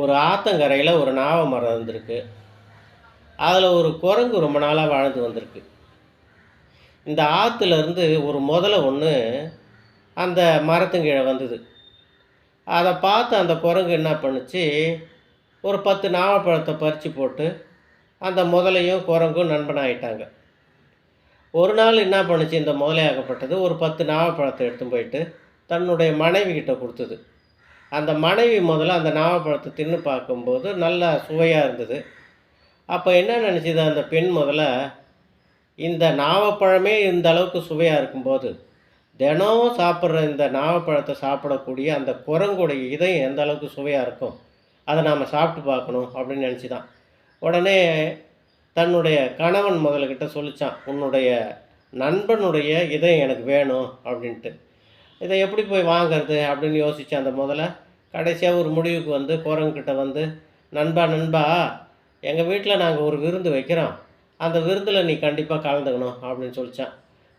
ஒரு ஆத்தங்கரையில் ஒரு நாவ மரம் இருந்திருக்கு. அதில் ஒரு குரங்கு ரொம்ப நாளாக வாழ்ந்து வந்திருக்கு. இந்த ஆற்றுலேருந்து ஒரு முதலை ஒன்று அந்த மரத்துங்கீழே வந்தது. அதை பார்த்து அந்த குரங்கு என்ன பண்ணுச்சு? ஒரு பத்து நாவப்பழத்தை பறித்து போட்டு அந்த முதலையும் குரங்கும் நண்பனாகிட்டாங்க ஒரு நாள் என்ன பண்ணுச்சு? இந்த முதலையாகப்பட்டது ஒரு பத்து நாவப்பழத்தை எடுத்து போயிட்டு தன்னுடைய மனைவி கிட்ட கொடுத்தது. அந்த மனைவி முதல்ல அந்த நாவப்பழத்தை தின்னு பார்க்கும்போது நல்லா சுவையாக இருந்தது. அப்போ என்ன நினச்சிது? அந்த பெண் முதல்ல இந்த நாவப்பழமே இந்த அளவுக்கு சுவையாக இருக்கும்போது தினம் சாப்பிட்ற இந்த நாவப்பழத்தை சாப்பிடக்கூடிய அந்த குரங்குடைய இதயம் எந்த அளவுக்கு சுவையாக இருக்கும்? அதை நாம் சாப்பிட்டு பார்க்கணும் அப்படின்னு நினச்சி தான் உடனே தன்னுடைய கணவன் முதல்கிட்ட சொல்லித்தான் உன்னுடைய நண்பனுடைய இதயம் எனக்கு வேணும் அப்படின்ட்டு. இதை எப்படி போய் வாங்குறது அப்படின்னு யோசிச்சு அந்த முதல்ல. கடைசியாக ஒரு முடிவுக்கு வந்து போகிறவங்கிட்ட வந்து நண்பா நண்பா எங்கள் வீட்டில் நாங்கள் ஒரு விருந்து வைக்கிறோம். அந்த விருந்தில் நீ கண்டிப்பாக கலந்துக்கணும் அப்படின்னு சொல்லிச்சான்.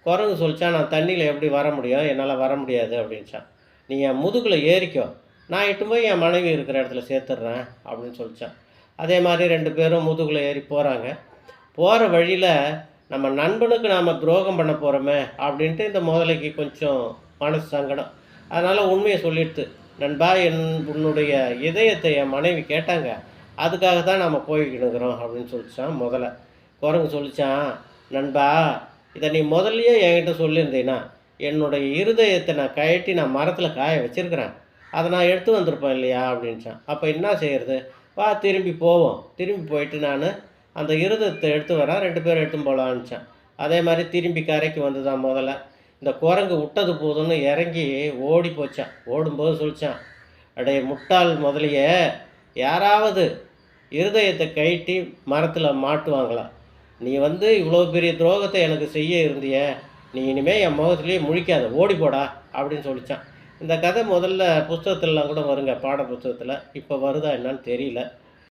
குரங்கு சொல்லித்தான் நான் தண்ணியில் எப்படி வர முடியும்? என்னால் வர முடியாது அப்படின்ச்சான். நீ என் முதுகில் ஏறிக்கோ. நான் இட்டு போய் என் மனைவி இருக்கிற இடத்துல சேர்த்துட்றேன் அப்படின்னு சொல்லிச்சான். அதே மாதிரி ரெண்டு பேரும் முதுகில் ஏறி போகிறாங்க போகிற வழியில் நம்ம நண்பனுக்கு நாம் துரோகம் பண்ண போகிறோமே அப்படின்ட்டு இந்த முதலைக்கு கொஞ்சம் மனசு சங்கடம். அதனால் உண்மையை சொல்லிடுது நண்பா என் உன்னுடைய இதயத்தை என் மனைவி கேட்டாங்க. அதுக்காக தான் நம்ம போய்க்கிட்டுக்கிறோம் அப்படின்னு சொல்லிச்சான் முதல்ல. குரங்கு சொல்லிச்சான் நண்பா இதை நீ முதல்லையே என்கிட்ட சொல்லியிருந்தீன்னா என்னுடைய இருதயத்தை நான் கயட்டி நான் மரத்தில் காய வச்சுருக்கிறேன். அதை நான் எடுத்து வந்திருப்பேன் இல்லையா? அப்படின்ச்சான். அப்போ என்ன செய்கிறது வா திரும்பி போவோம். திரும்பி போயிட்டு நான் அந்த இருதயத்தை எடுத்து வரேன். ரெண்டு பேரும் எடுத்து போகலான்னுச்சான் அதே மாதிரி திரும்பி கரைக்கு வந்துதான் முதல்ல. இந்த குரங்கு விட்டது போதும்னு இறங்கி ஓடி போச்சான். ஓடும்போது சொல்லிச்சான் அடைய முட்டாள் முதலிய யாராவது இருதயத்தை கழட்டி மரத்தில் மாட்டுவாங்களா? நீ வந்து இவ்வளோ பெரிய துரோகத்தை எனக்கு செய்ய இருந்திய நீ இனிமேல் என் முகத்துலேயே முழிக்காத ஓடி போடா அப்படின்னு சொல்லிச்சான். இந்த கதை முதல்ல புஸ்தகத்துலலாம் கூட வருங்க பாட புஸ்தகத்தில். இப்போ வருதா என்னன்னு தெரியல.